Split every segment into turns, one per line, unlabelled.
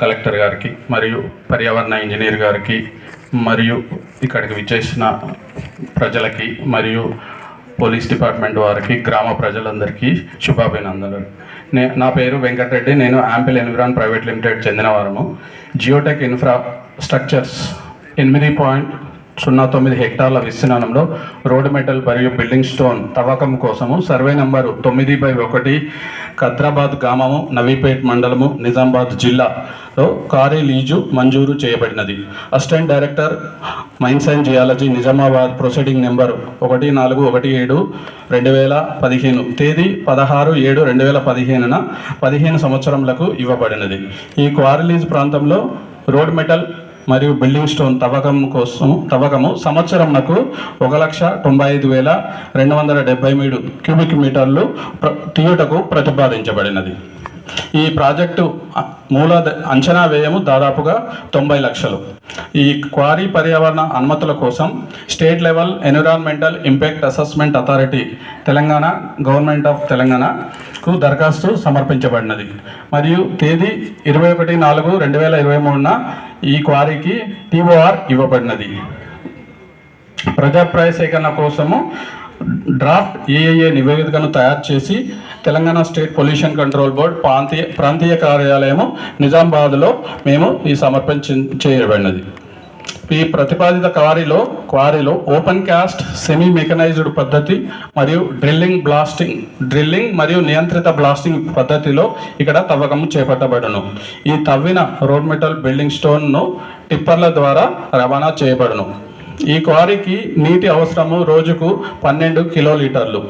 Collector గారికి మరియు పర్యావరణ ఇంజనీర్ గారికి మరియు ఇక్కడికి విచ్చేసిన ప్రజలకి మరియు పోలీస్ డిపార్ట్మెంట్ వారికి గ్రామ ప్రజలందరికీ శుభాభినందనలు. నే నా పేరు వెంకటరెడ్డి. నేను యాంపిల్ ఎన్విరాన్ ప్రైవేట్ లిమిటెడ్ చెందినవారము జియోటెక్ ఇన్ఫ్రా స్ట్రక్చర్స్ ఎనిమిది పాయింట్ సున్నా తొమ్మిది హెక్టార్ల విస్తీర్ణంలో రోడ్ మెటల్ మరియు బిల్డింగ్ స్టోన్ తవ్వకం కోసము సర్వే నంబరు తొమ్మిది బై ఒకటి ఖద్రాబాద్ గ్రామము నవీపేట్ మండలము నిజామాబాద్ జిల్లాలో కారీ లీజు మంజూరు చేయబడినది. Assistant director mines and geology Nizamabad proceeding number ఒకటి నాలుగు ఒకటి ఏడు రెండు వేల పదిహేను తేదీ పదహారు ఏడు రెండు వేల పదిహేనున పదిహేను సంవత్సరములకు ఇవ్వబడినది. ఈ క్వారీ లీజ్ ప్రాంతంలో రోడ్ మెటల్ మరియు బిల్డింగ్ స్టోన్ తవ్వకం కోసం తవ్వకము సంవత్సరంకు ఒక లక్ష తొంభై ఐదు వేల రెండు వందల డెబ్బై మూడు క్యూబిక్ మీటర్లు ప్ర తీయుటకు ప్రతిపాదించబడినది. ఈ ప్రాజెక్టు మూల అంచనా వ్యయము దాదాపుగా తొంభై లక్షలు. ఈ క్వారీ పర్యావరణ అనుమతుల కోసం state level environmental impact assessment authority Telangana government of Telangana కు దరఖాస్తు సమర్పించబడినది. మరియు తేదీ ఇరవై ఒకటి నాలుగు రెండు వేల ఇరవై మూడున ఈ క్వారీకి టీఓఆర్ ఇవ్వబడినది. ప్రజాప్రాయ సేకరణ కోసము డ్రాఫ్ట్ ఏఏఏ నివేదికను తయారు చేసి Telangana state pollution control board ప్రాంతీయ ప్రాంతీయ కార్యాలయము నిజామాబాద్లో మేము ఈ సమర్పించ చేయబడినది. ఈ ప్రతిపాదిత క్వారీలో క్వారీలో ఓపెన్ క్యాస్ట్ సెమీ మెకనైజ్డ్ పద్ధతి మరియు డ్రిల్లింగ్ బ్లాస్టింగ్ డ్రిల్లింగ్ మరియు నియంత్రిత బ్లాస్టింగ్ పద్ధతిలో ఇక్కడ తవ్వకం చేపట్టబడును. ఈ తవ్విన రోడ్ మెటల్ బిల్డింగ్ స్టోన్ను టిప్పర్ల ద్వారా రవాణా చేయబడును. ఈ క్వారీకి నీటి అవసరము రోజుకు పన్నెండు కిలోలీటర్లు.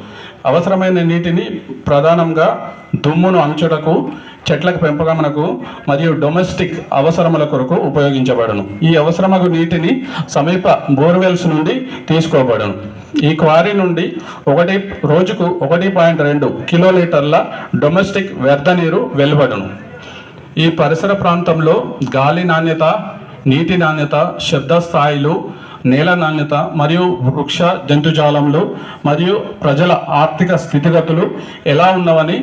అవసరమైన నీటిని ప్రధానంగా దుమ్మును అంచుటకు చెట్లకు పెంపకమునకు మరియు డొమెస్టిక్ అవసరముల కొరకు ఉపయోగించబడను. ఈ అవసరముకు నీటిని సమీప బోర్వెల్స్ నుండి తీసుకోబడును. ఈ క్వారీ నుండి ఒకటి రోజుకు ఒకటి పాయింట్ రెండు కిలోలీటర్ల డొమెస్టిక్ వ్యర్థ నీరు వెలువడును. ఈ పరిసర ప్రాంతంలో గాలి నాణ్యత నీటి నాణ్యత శబ్ద స్థాయిలు నేల నాణ్యత మరియు వృక్ష జంతుజాలంలో మరియు ప్రజల ఆర్థిక స్థితిగతులు ఎలా ఉన్నవని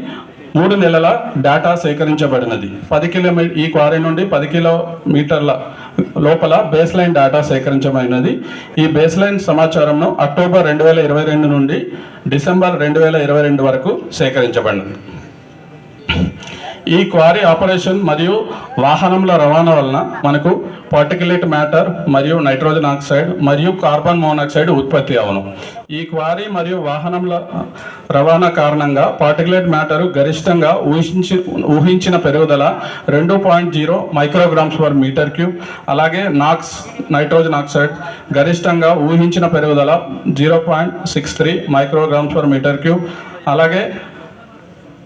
మూడు నెలల డేటా సేకరించబడినది. పది కిలోమీటర్ ఈ క్వారీ నుండి పది కిలోమీటర్ల లోపల బేస్ లైన్ డేటా సేకరించబడినది. ఈ బేస్ లైన్ సమాచారంను అక్టోబర్ రెండు వేల ఇరవై రెండు నుండి డిసెంబర్ రెండు వేల ఇరవై రెండు వరకు సేకరించబడినది. ఈ క్వారీ ఆపరేషన్ మరియు వాహనముల రవాణా వలన మనకు పార్టికులేట్ మ్యాటర్ మరియు నైట్రోజన్ ఆక్సైడ్ మరియు కార్బన్ మోనాక్సైడ్ ఉత్పత్తి అవును. ఈ క్వారీ మరియు వాహనముల రవాణా కారణంగా పార్టికులేట్ మ్యాటర్ గరిష్టంగా ఊహించి ఊహించిన పెరుగుదల రెండు point zero micrograms per metre cube అలాగే నాక్స్ నైట్రోజన్ ఆక్సైడ్ గరిష్టంగా ఊహించిన పెరుగుదల zero point six three micrograms per metre cube అలాగే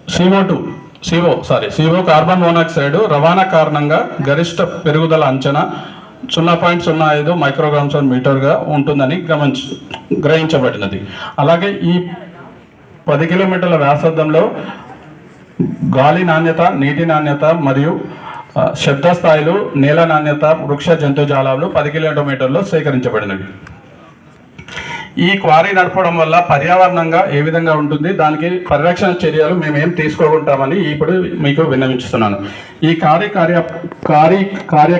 CO two CO sorry CO carbon monoxide రవాణా కారణంగా గరిష్ట పెరుగుదల అంచనా సున్నా పాయింట్ సున్నా ఐదు మైక్రోగ్రామ్స్ మీటర్గా ఉంటుందని గమనించ గ్రహించబడినది. అలాగే ఈ పది కిలోమీటర్ల వ్యాసార్థంలో గాలి నాణ్యత నీటి నాణ్యత మరియు శబ్ద స్థాయిలు నేల నాణ్యత వృక్ష జంతుజాలాలు పది కిలోమీటర్లో సేకరించబడినవి. ఈ క్వారీ నడపడం వల్ల పర్యావరణంగా ఏ విధంగా ఉంటుంది దానికి పరిరక్షణ చర్యలు మేము ఏం తీసుకోకుంటామని ఇప్పుడు మీకు విన్నవించుతున్నాను. ఈ కార్య కార్య కార్య కార్య